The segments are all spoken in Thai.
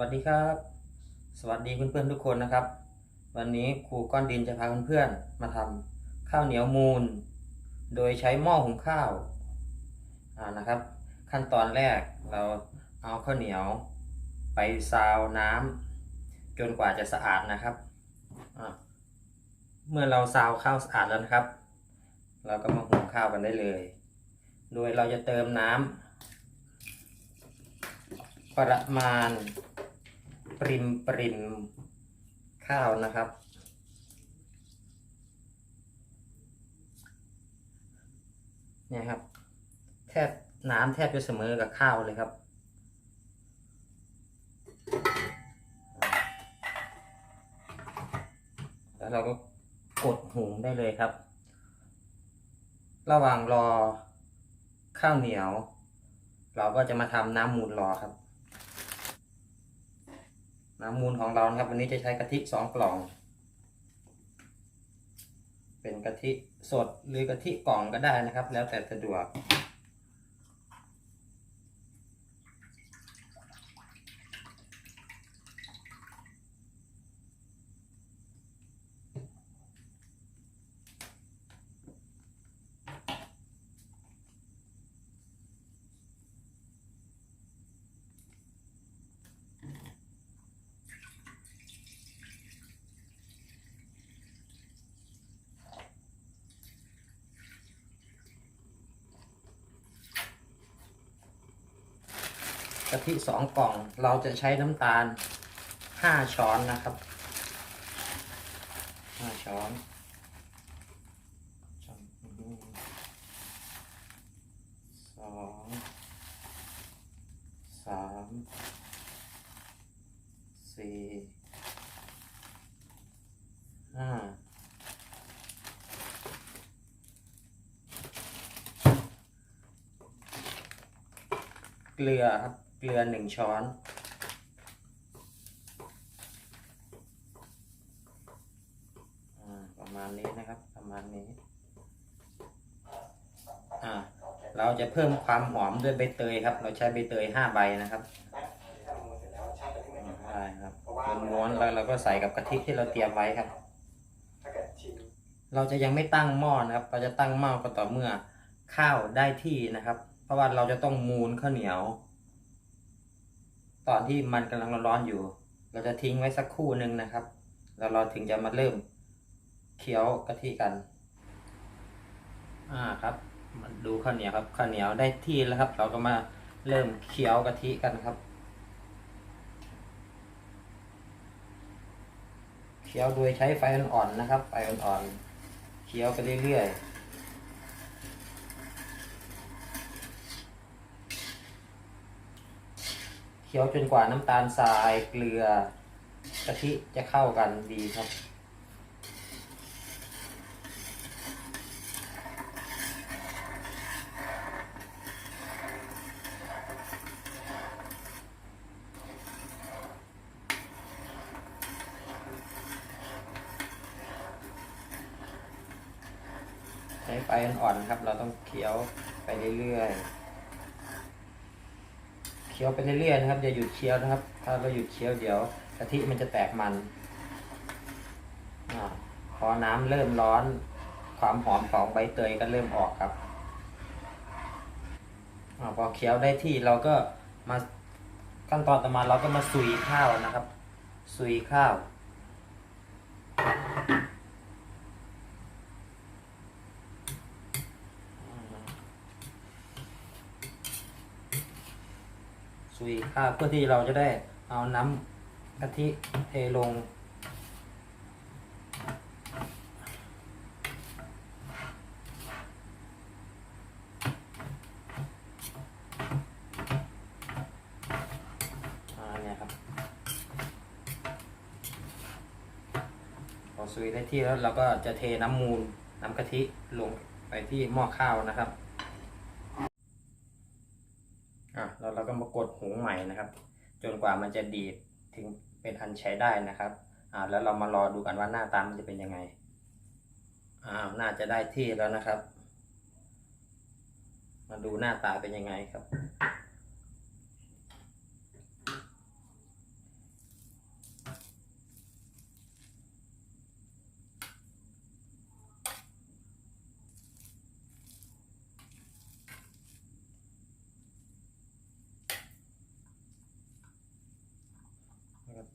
วัสดีครับ สวัสดีเพื่อนๆทุกคนนะครับ วันนี้ครูก้อนดินจะพาเพื่อนๆมาทำข้าวเหนียวมูล โดยใช้หม้อหุงข้าวานะครับ ขั้นตอนแรกเราเอาข้าวเหนียว ไปซาวน้ำจนกว่าจะสะอาดนะครับเมื่อเราซาวข้าวสะอาดแล้วนะครับ เราก็มาหุงข้าวกันได้เลย โดยเราจะเติมน้ำประมาณ ปริมปริมข้าวนะครับ เนี่ยครับ แทบน้ำแทบจะเสมอกับข้าวเลยครับแล้วเราก็กดหุงได้เลยครับ ระหว่างรอข้าวเหนียว เราก็จะมาทำน้ำมูลรอครับ น้ำมูลของเรานะครับ วันนี้จะใช้กะทิสองกล่อง เป็นกะทิสดหรือกะทิกล่องก็ได้นะครับ แล้วแต่สะดวกะทิสองกล่องเราจะใช้น้ำตาลห้าช้อนนะครับห้าช้อนสองสามสี่ห้าเกลือครับ กลือหนึ่งช้อนอ่าประมาณนี้นะครับ ประมาณนี้ อ่า เราจะเพิ่มความหอมด้วยใบเตยครับ เราใช้ใบเตยห้าใบนะครับใช่ครับม้วนแล้วเราก็ใส่กับกะทิที่เราเตรียมไว้ครับ เราจะยังไม่ตั้งหม้อนะครับ เราจะตั้งหม้อก็ต่อเมื่อข้าวได้ที่นะครับ เพราะว่าเราจะต้องมูนข้าวเหนียว ตอนที่มันกำลังร้อนๆอยู่ เราจะทิ้งไว้สักครู่หนึ่งนะครับ แล้วเราถึงจะมาเริ่มเคี้ยวกะทิกัน อ่าครับมาดูข้าวเหนียวครับข้าวเหนียวได้ที่แล้วครับ เราก็มาเริ่มเคี้ยวกะทิกันครับเคี้ยวโดยใช้ไฟอ่อนๆนะครับ ไฟอ่อนๆเคี้ยวไปเรื่อยๆ คี้ยวจนกว่าน้ำตาลทรายเกลือกะทิจะเข้ากันดีครับ ใช้ไฟอ่อนๆครับ เราต้องเคี้ยวไปเรื่อยๆ เคี้ยวไปเรื่อยๆนะครับอย่าหยุดเคี้ยวนะครับ ถ้าเราหยุดเคี้ยวเดี๋ยวกะทิมันจะแตกมันอาพอน้ำเริ่มร้อน ความหอมของใบเตยก็เริ่มออกครับอาพอเคี้ยวได้ที่เราก็มาขั้นตอนต่อมาเราก็มาสุยข้าวนะครับสุยข้าว สุยข้าวเพื่อที่เราจะได้เอาน้ำกะทิเทลงอ่าเนี่ยครับพอสุยได้ที่แล้วเราก็จะเทน้ำมูลน้ำกะทิลงไปที่หม้อข้าวนะครับ อะแล้วเรา กดหุงใหม่นะครับ จนกว่ามันจะดีดถึงเป็นอันใช้ได้นะครับอ่าแล้วเรามารอดูกันว่าหน้าตามันจะเป็นยังไงอ่าน่าจะได้ที่แล้วนะครับ มาดูหน้าตาเป็นยังไงครับ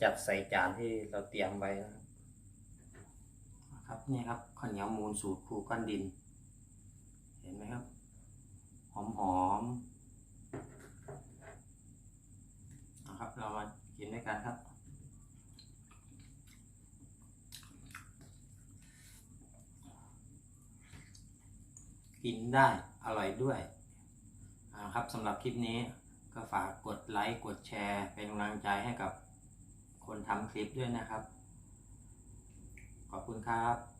จัดใส่จานที่เราเตรียมไว้นะครับนี่ครับข้าวเหนียวมูลสูตรครูก้อนดิน เห็นไหมครับ หอมหอมๆนะครับ เรามากินด้วยกันครับกินได้อร่อยด้วยอ่าครับสำหรับคลิปนี้ก็ฝากกดไลค์ กดแชร์ เป็นกำลังใจให้กับ คนทำคลิปด้วยนะครับ ขอบคุณครับ